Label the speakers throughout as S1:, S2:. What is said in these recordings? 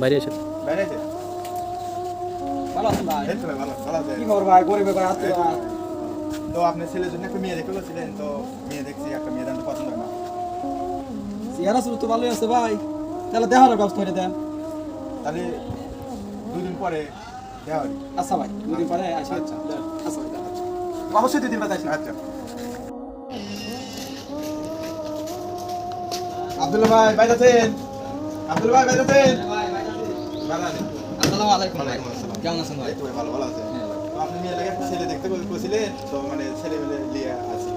S1: বাইরে এসে।
S2: বাইরে আছে
S3: ভালো আছেন ভাই?
S2: এই তো ভাই, ভালো ভালো আছে।
S3: কি খবর ভাই? গরিবের করে আসছে
S2: তো। আপনার ছেলের জন্য একটা মেয়ে দেখে বলছিলেন তো মেয়ে দেখছি একটা মেয়ে দাম পছন্দ হয় না।
S3: চেহারা শুরু তো ভালোই আছে ভাই। তাহলে দেখার ব্যবস্থা করে দেন।
S2: তাহলে দুদিন পরে দেওয়া
S3: আচ্ছা ভাই দুদিন পরে আসি।
S2: আচ্ছা।
S3: আচ্ছা। ভাই, আচ্ছা অবশ্যই দুদিন পরে আসি।
S2: আচ্ছা। আব্দুল্লাহ ভাই বাইরে আছেন আব্দুল্লাহ ভাই বাইরে আছেন আছেন
S3: আসসালামু। আলাইকুম। কেমন আছেন ভাই?
S2: ভালো ভালো আছে।
S3: হ্যাঁ।
S2: আপনি মেয়ে লাগে ছেলে দেখতে বলছিলেন তো মানে ছেলে মেলে নিয়ে আছি।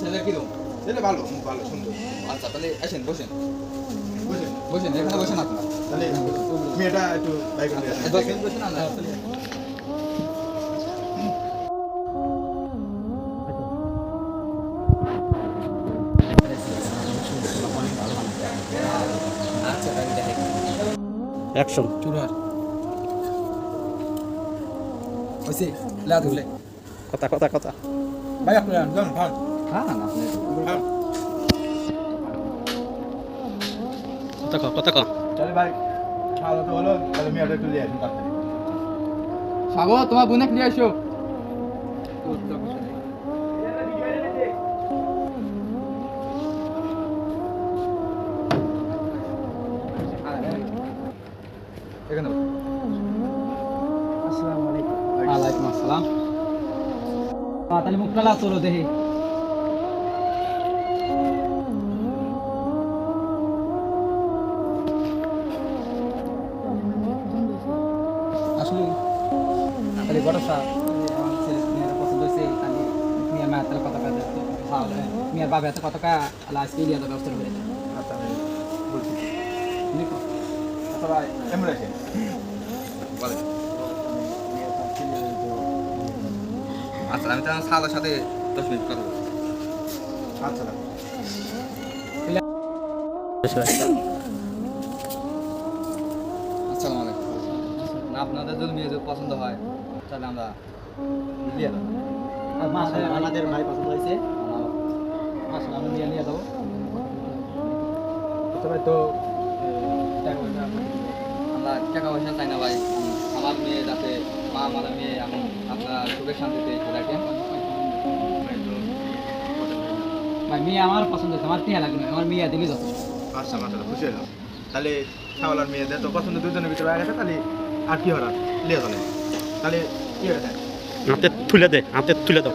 S3: ছেলের কীরকম
S2: ছেলে ভালো মুখ ভালো সুন্দর।
S3: আচ্ছা তাহলে আসেন বসেন।
S2: বুঝলেন
S3: বসেন এখানে বসেন আপনার।
S2: তাহলে মেয়েটা একটু বাই করে
S3: বসেন বসেন আমরা
S1: অ্যাকশন
S3: শুরু আর হয়েছে লা ধুলে
S1: কথা কথা কথা।
S2: ভাই আপনি যান যান ভান
S3: হ্যাঁ আপনি।
S1: কথা কও কথা কও।
S2: ভাই দাওয়া তো হলো তাহলে মেয়েটা একটু নিয়ে আসুন
S3: সাগর তোমার বোনে নিয়ে আসো। এখানে
S2: আসসালামু আলাইকুম।
S3: ওয়ালাইকুম আসসালাম। তাহলে মুখটা চলো দেখি। আসলে তাহলে বড় স্যার পছন্দ হয়েছে তাহলে মেয়ের মায়ের তাহলে কত মেয়ের বাবা এত দিয়ে দেওয়ার ব্যবস্থা করে দেয়
S2: আচ্ছা আমি বলছি
S3: তুমি কও।
S2: আচ্ছা
S3: আমি তাহলে সাদার সাথে দশ মিনিট কথা
S2: আচ্ছা রাখুন।
S3: আসসালামু আলাইকুম। আপনাদের যদি মেয়ে পছন্দ হয় তাহলে আমরা নিয়ে
S4: আমাদের ভাই পছন্দ হয়েছে।
S3: আমরা নিয়ে নিয়ে
S2: আচ্ছা তো
S3: আমরা টাকা পয়সা চাই না ভাই। আমার মেয়ে যাতে মা আমার মেয়ে এখন আপনার সুখের শান্তিতে রাখেন ভাই মেয়ে আমার পছন্দ হয়েছে। আমার টিয়া লাগবে না। আমার মেয়ে দিলে যথেষ্ট
S2: আচ্ছা মাশাআল্লাহ খুশি হলাম। তাহলে শাওলার মেয়েদের তো পছন্দ দুজনের ভিতরে হয়ে গেছে তাহলে আর কি হলো লিয়ে চলে। তাহলে কি হয়েছে?
S1: হাতে তুলে দে হাতে তুলে দাও।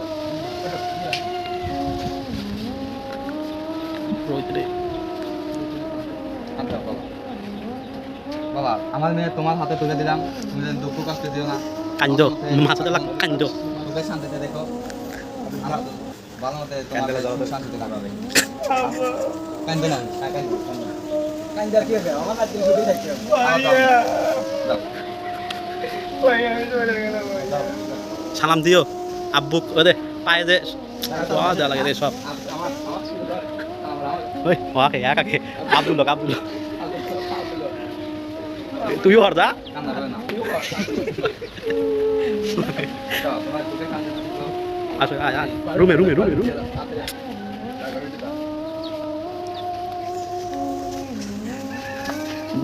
S1: রোহিত রে
S3: আচ্ছা বাবা আমার মেয়ে তোমার হাতে তুলে দিলাম। তুমি যেন দুঃখ কষ্ট দিও না।
S1: কান্দ মাথাতে লাগ কান্দ।
S3: সুখের শান্তিতে দেখো। আমার ভালো মতে তোমার শান্তিতে কাটাবে কান্দে না হ্যাঁ, কান্দে কান্দে। না। কান্দে কি হবে? আমার হাতে তুলে থাকতে।
S1: সালাম দিও। আব্বু ওদে পায়ে দে। ওয়া যা লাগে রে সব। ওই ওয়াকে একাকে। আব্দুল লোক আব্দুল লোক। তুইও হরদা। আসো আয় রুমে রুমে রুমে রুমে।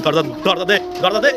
S1: দরদা দরদা দে দরদা দে।